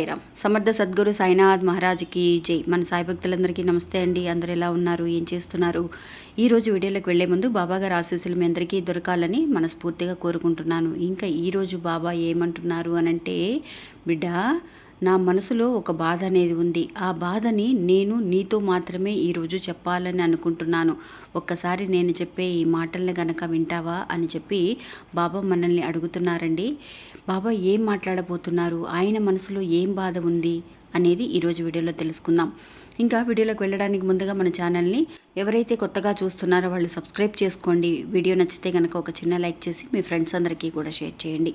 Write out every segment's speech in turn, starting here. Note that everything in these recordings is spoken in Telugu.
సాయిరామ్ సమర్థ సద్గురు సాయినాథ్ మహారాజ్కి జై. మన సాయి భక్తులందరికీ నమస్తే అండి. అందరు ఎలా ఉన్నారు? ఏం చేస్తున్నారు? ఈరోజు వీడియోలోకి వెళ్ళే ముందు బాబాగారు ఆశీస్సులు మీ అందరికీ దొరకాలని మనస్ఫూర్తిగా కోరుకుంటున్నాను. ఇంకా ఈరోజు బాబా ఏమంటున్నారు అనంటే బిడ్డ నా మనసులో ఒక బాధ అనేది ఉంది. ఆ బాధని నేను నీతో మాత్రమే ఈరోజు చెప్పాలని అనుకుంటున్నాను. ఒక్కసారి నేను చెప్పే ఈ మాటల్ని గనక వింటావా అని చెప్పి బాబా మనల్ని అడుగుతున్నారండి. బాబా ఏం మాట్లాడబోతున్నారు? ఆయన మనసులో ఏం బాధ ఉంది? అనేది ఈరోజు వీడియోలో తెలుసుకుందాం. ఇంకా వీడియోలోకి వెళ్ళడానికి ముందుగా మన ఛానల్ని ఎవరైతే కొత్తగా చూస్తున్నారో వాళ్ళు సబ్స్క్రైబ్ చేసుకోండి. వీడియో నచ్చితే కనుక ఒక చిన్న లైక్ చేసి మీ ఫ్రెండ్స్ అందరికీ కూడా షేర్ చేయండి.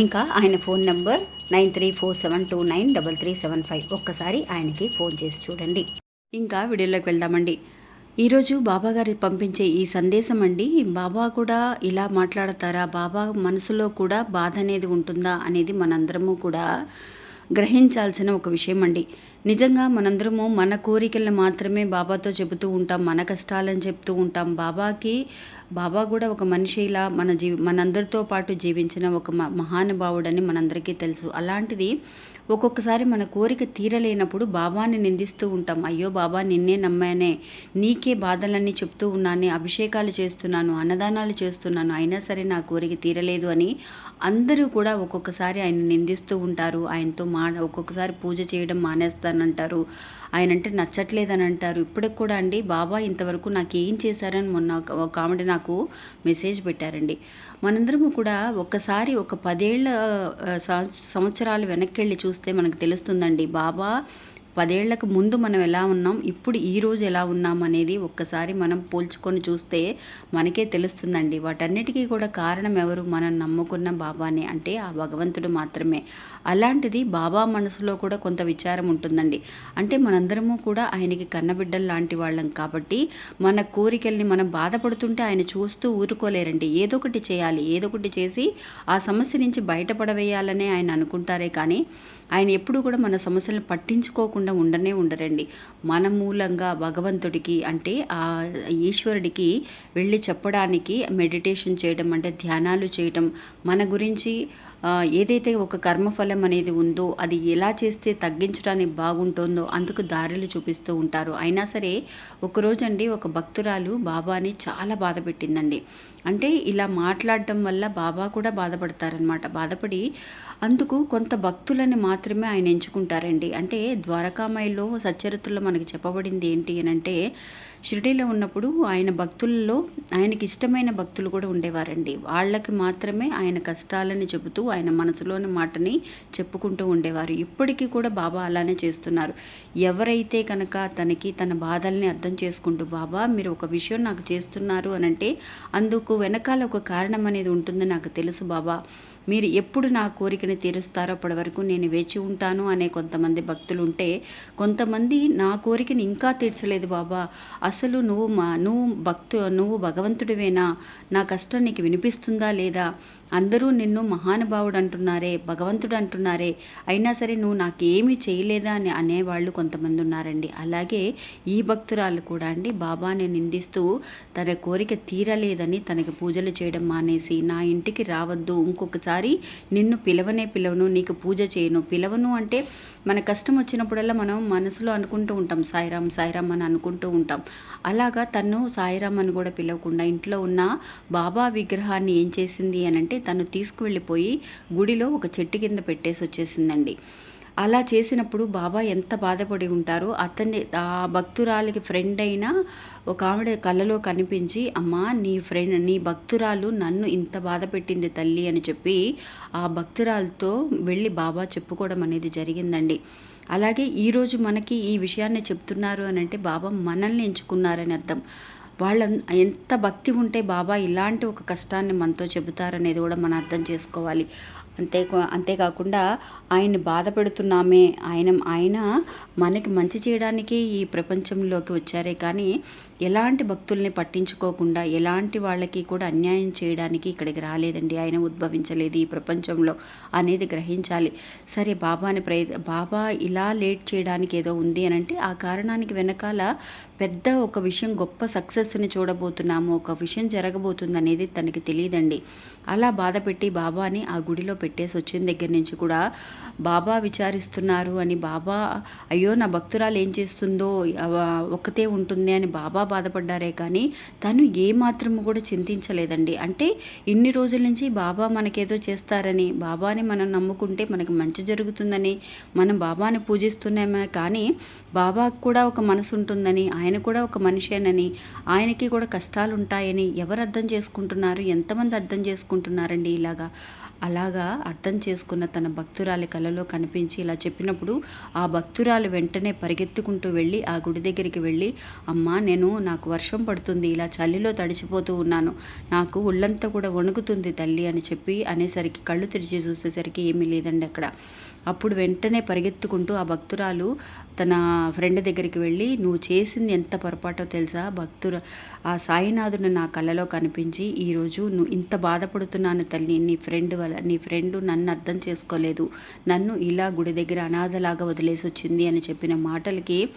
ఇంకా ఆయన phone number nine three four seven two nine double three seven five ఒక్కసారి ఆయనకి ఫోన్ చేసి చూడండి. ఇంకా వీడియోలోకి వెళ్దామండి. ఈరోజు బాబా గారి పంపించే ఈ సందేశం అండి బాబా కూడా ఇలా మాట్లాడతారా? బాబా మనసులో కూడా బాధ అనేది ఉంటుందా అనేది మనందరము కూడా గ్రహించాల్సిన ఒక విషయం అండి. నిజంగా మనందరము మన కోరికలను మాత్రమే బాబాతో చెబుతూ ఉంటాం మన కష్టాలని చెప్తూ ఉంటాం. బాబాకి బాబా కూడా ఒక మనిషి ఇలా మన జీవి మనందరితో పాటు జీవించిన ఒక మ మహానుభావుడని మనందరికీ తెలుసు. అలాంటిది ఒక్కొక్కసారి మన కోరిక తీరలేనప్పుడు బాబాని నిందిస్తూ ఉంటాం. అయ్యో బాబా నిన్నే నమ్మానే. నీకే బాధలన్నీ చెప్తూ ఉన్నానే. అభిషేకాలు చేస్తున్నాను అన్నదానాలు చేస్తున్నాను. అయినా సరే నా కోరిక తీరలేదు అని అందరూ కూడా ఒక్కొక్కసారి ఆయన నిందిస్తూ ఉంటారు. ఆయనతో మా ఒక్కొక్కసారి పూజ చేయడం మానేస్తానంటారు. ఆయన అంటే నచ్చట్లేదని అంటారు ఇప్పటికి కూడా అండి బాబా ఇంతవరకు నాకు ఏం చేశారని మొన్న ఒక- ఆవిడ నాకు మెసేజ్ పెట్టారండి. మనందరము కూడా ఒక్కసారి ఒక పదేళ్ళ సం- సంవత్సరాలు వెనక్కి వెళ్ళి చూస్తే మనకు తెలుస్తుందండి బాబా పదేళ్ళకు ముందు మనం ఎలా ఉన్నాం ఇప్పుడు ఈ రోజు ఎలా ఉన్నాం అనేది ఒక్కసారి మనం పోల్చుకొని చూస్తే మనకే తెలుస్తుందండి. వాటన్నిటికీ కూడా కారణం ఎవరు? మనం నమ్ముకున్న బాబానే. అంటే ఆ భగవంతుడు మాత్రమే. అలాంటిది బాబా మనసులో కూడా కొంత విచారం ఉంటుందండి. అంటే మనందరము కూడా ఆయనకి కన్నబిడ్డలు లాంటి వాళ్ళం కాబట్టి మన కోరికల్ని మనం బాధపడుతుంటే ఆయన చూస్తూ ఊరుకోలేరండి. ఏదో ఒకటి చేయాలి. ఏదో ఒకటి చేసి ఆ సమస్య నుంచి బయటపడవేయాలనే ఆయన అనుకుంటారే కానీ ఆయన ఎప్పుడూ కూడా మన సమస్యలను పట్టించుకోకుండా ఉండనే ఉండరండి. మన మూలంగా భగవంతుడికి అంటే ఆ ఈశ్వరుడికి వెళ్ళి చెప్పడానికి మెడిటేషన్ చేయడం అంటే ధ్యానాలు చేయడం మన గురించి ఏదైతే ఒక కర్మఫలం అనేది ఉందో అది ఎలా చేస్తే తగ్గించడానికి బాగుంటుందో అందుకు దారులు చూపిస్తూ ఉంటారు. అయినా సరే ఒకరోజండి ఒక భక్తురాలు బాబాని చాలా బాధ పెట్టిందండి. అంటే ఇలా మాట్లాడటం వల్ల బాబా కూడా బాధపడతారనమాట బాధపడి అందుకు కొంత భక్తులని మాత్రమే ఆయన ఎంచుకుంటారండి. అంటే ద్వారకామాయిలో సచ్చరిత్రలో మనకి చెప్పబడింది ఏంటి అని అంటే షిరిడీలో ఉన్నప్పుడు ఆయన భక్తుల్లో ఆయనకి ఇష్టమైన భక్తులు కూడా ఉండేవారండి. వాళ్ళకి మాత్రమే ఆయన కష్టాలని చెబుతూ ఆయన మనసులోని మాటని చెప్పుకుంటూ ఉండేవారు. ఇప్పటికీ కూడా బాబా అలానే చేస్తున్నారు. ఎవరైతే కనుక తనకి తన బాధల్ని అర్థం చేసుకుంటూ బాబా మీరు ఒక విషయం నాకు చేస్తున్నారు అని అంటే అందుకు వెనకాల ఒక కారణం అనేది ఉంటుంది నాకు తెలుసు బాబా. మీరు ఎప్పుడు నా కోరికని తీరుస్తారో అప్పటి వరకు నేను వేచి ఉంటాను అనే కొంతమంది భక్తులు ఉంటే కొంతమంది నా కోరికని ఇంకా తీర్చలేదు బాబా. అసలు నువ్వు మా నువ్వు భక్తు నువ్వు భగవంతుడివేనా? నా కష్టం నీకు వినిపిస్తుందా లేదా? అందరూ నిన్ను మహానుభావుడు అంటున్నారే భగవంతుడు అంటున్నారే అయినా సరే నువ్వు నాకేమీ చేయలేదా అని అనేవాళ్ళు కొంతమంది ఉన్నారండి. అలాగే ఈ భక్తురాలు కూడా అండి బాబాని నిందిస్తూ తన కోరిక తీరలేదని తనకి పూజలు చేయడం మానేసి నా ఇంటికి రావద్దు ఇంకొకసారి నిన్ను పిలవనే పిలవను నీకు పూజ చేయను. పిలవను అంటే మన కష్టం వచ్చినప్పుడల్లా మనం మనసులో అనుకుంటూ ఉంటాం. సాయిరామ్ సాయిరామ్ అని అనుకుంటూ ఉంటాం. అలాగా తను సాయిరామ్ అని కూడా పిలవకుండా ఇంట్లో ఉన్న బాబా విగ్రహాన్ని ఏం చేసింది అని అంటే తను తీసుకువెళ్ళిపోయి గుడిలో ఒక చెట్టు కింద పెట్టేసి వచ్చేసిందండి. అలా చేసినప్పుడు బాబా ఎంత బాధపడి ఉంటారో అతన్ని ఆ భక్తురాలికి ఫ్రెండ్ అయిన ఒక ఆవిడ కళ్ళలో కనిపించి అమ్మా నీ ఫ్రెండ్ నీ భక్తురాలు నన్ను ఇంత బాధ పెట్టింది తల్లి అని చెప్పి ఆ భక్తురాలతో వెళ్ళి బాబా చెప్పుకోవడం అనేది జరిగిందండి. అలాగే ఈరోజు మనకి ఈ విషయాన్ని చెప్తున్నారు అని అంటే బాబా మనల్ని ఎంచుకున్నారని అర్థం. వాళ్ళ ఎంత భక్తి ఉంటే బాబా ఇలాంటి ఒక కష్టాన్ని మనతో చెబుతారనేది కూడా మనం అర్థం చేసుకోవాలి. అంతే అంతేకాకుండా ఆయన్ని బాధ పెడుతున్నామే ఆయన ఆయన మనకి మంచి చేయడానికి ఈ ప్రపంచంలోకి వచ్చారే కానీ ఎలాంటి భక్తుల్ని పట్టించుకోకుండా ఎలాంటి వాళ్ళకి కూడా అన్యాయం చేయడానికి ఇక్కడికి రాలేదండి. ఆయన ఉద్భవించలేదు ఈ ప్రపంచంలో అనేది గ్రహించాలి. సరే బాబాని ప్రయ బాబా ఇలా లేట్ చేయడానికి ఏదో ఉంది అని అంటే ఆ కారణానికి వెనకాల పెద్ద ఒక విషయం గొప్ప సక్సెస్ని చూడబోతున్నాము ఒక విషయం జరగబోతుంది అనేది తనకి తెలియదండి. అలా బాధ పెట్టి బాబాని ఆ గుడిలో పెట్టేసి వచ్చిన దగ్గర నుంచి కూడా బాబా విచారిస్తున్నారు అని బాబా అయ్యో నా భక్తురాలు ఏం చేస్తుందో ఒక్కతే ఉంటుంది అని బాబా బాధపడ్డారే కానీ తను ఏమాత్రము కూడా చింతించలేదండి. అంటే ఇన్ని రోజుల నుంచి బాబా మనకేదో చేస్తారని బాబాని మనం నమ్ముకుంటే మనకి మంచి జరుగుతుందని మనం బాబాని పూజిస్తున్నామే కానీ బాబాకు కూడా ఒక మనసు ఉంటుందని ఆయన కూడా ఒక మనిషేనని ఆయనకి కూడా కష్టాలు ఉంటాయని ఎవరు అర్థం చేసుకుంటున్నారు? ఎంతమంది అర్థం చేసుకుంటున్నారండి ఇలాగా? అలాగా అర్థం చేసుకున్న తన భక్తురాలి కలలో కనిపించి ఇలా చెప్పినప్పుడు ఆ భక్తురాలు వెంటనే పరిగెత్తుకుంటూ వెళ్ళి ఆ గుడి దగ్గరికి వెళ్ళి అమ్మా నేను నాకు వర్షం పడుతుంది ఇలా చలిలో తడిచిపోతూ ఉన్నాను. నాకు ఒళ్ళంతా కూడా వణుకుతుంది తల్లి అని చెప్పి అనేసరికి కళ్ళు తెరిచి చూసేసరికి ఏమీ లేదండి అక్కడ. అప్పుడు వెంటనే పరిగెత్తుకుంటూ ఆ భక్తురాలు తన ఫ్రెండ్ దగ్గరికి వెళ్ళి నువ్వు చేసింది ఎంత పొరపాటో తెలుసా? భక్తుర ఆ సాయినాథుడు నా కళ్ళలో కనిపించి ఈరోజు నువ్వు ఇంత బాధపడుతున్నాను తల్లి నీ ఫ్రెండ్ వల్ల నీ ఫ్రెండ్ నన్ను అర్థం చేసుకోలేదు. నన్ను ఇలా గుడి దగ్గర అనాథలాగా వదిలేసి వచ్చింది అని చెప్పిన మాటలకి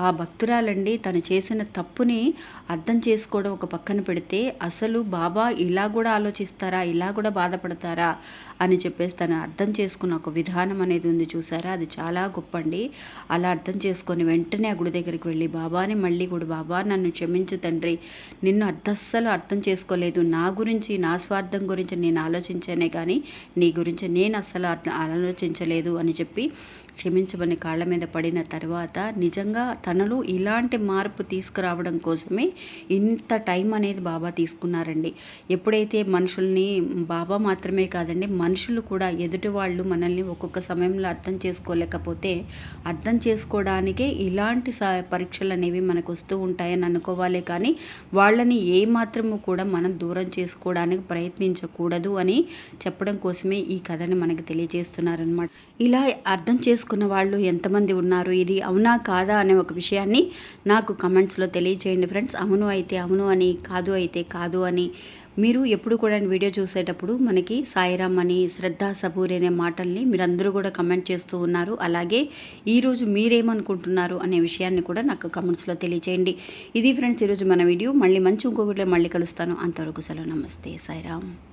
ఆ భక్తురాలండి తను చేసిన తప్పు తప్పుని అర్థం చేసుకోవడం ఒక పక్కన పెడితే అసలు బాబా ఇలా కూడా ఆలోచిస్తారా? ఇలా కూడా బాధపడతారా? అని చెప్పేసి తను అర్థం చేసుకున్న ఒక విధానం అనేది ఉంది చూసారా? అది చాలా గొప్ప అండి అలా అర్థం చేసుకొని వెంటనే ఆ గుడి దగ్గరికి వెళ్ళి బాబాని మళ్ళీ కూడా బాబా నన్ను క్షమించు తండ్రి. నిన్ను అర్థస్సలు అర్థం చేసుకోలేదు. నా గురించి నా స్వార్థం గురించి నేను ఆలోచించానే కానీ నీ గురించి నేను అస్సలు ఆలోచించలేదు అని చెప్పి క్షమించమని కాళ్ళ మీద పడిన తర్వాత నిజంగా తనలో ఇలాంటి మార్పు తీసుకురావడం కోసమే ఇంత టైం అనేది బాబా తీసుకున్నారండి. ఎప్పుడైతే మనుషుల్ని బాబా మాత్రమే కాదండి మనుషులు కూడా ఎదుటి వాళ్ళు మనల్ని ఒక్కొక్క సమయంలో అర్థం చేసుకోలేకపోతే అర్థం చేసుకోవడానికే ఇలాంటి పరీక్షలు అనేవి మనకు వస్తూ ఉంటాయని అనుకోవాలి కానీ వాళ్ళని ఏమాత్రము కూడా మనం దూరం చేసుకోవడానికి ప్రయత్నించకూడదు అని చెప్పడం కోసమే ఈ కథని మనకు తెలియజేస్తున్నారనమాట ఇలా అర్థం చేసుకున్న వాళ్ళు ఎంతమంది ఉన్నారు ఇది అవునా కాదా అనే ఒక విషయాన్ని నాకు కమెంట్స్లో తెలియజే చేయండి ఫ్రెండ్స్. అవును అయితే అవును అని కాదు అయితే కాదు అని మీరు ఎప్పుడు కూడా వీడియో చూసేటప్పుడు మనకి సాయిరామ్ అని శ్రద్ధ సబూరి అనే మాటల్ని మీరందరూ కూడా కమెంట్ చేస్తూ ఉన్నారు. అలాగే ఈరోజు మీరేమనుకుంటున్నారు అనే విషయాన్ని కూడా నాకు కమెంట్స్లో తెలియచేయండి. ఇది ఫ్రెండ్స్ ఈరోజు మన వీడియో. మళ్ళీ మంచి ఇంకొకటి మళ్ళీ కలుస్తాను. అంతవరకు సెలవు. నమస్తే సాయిరామ్.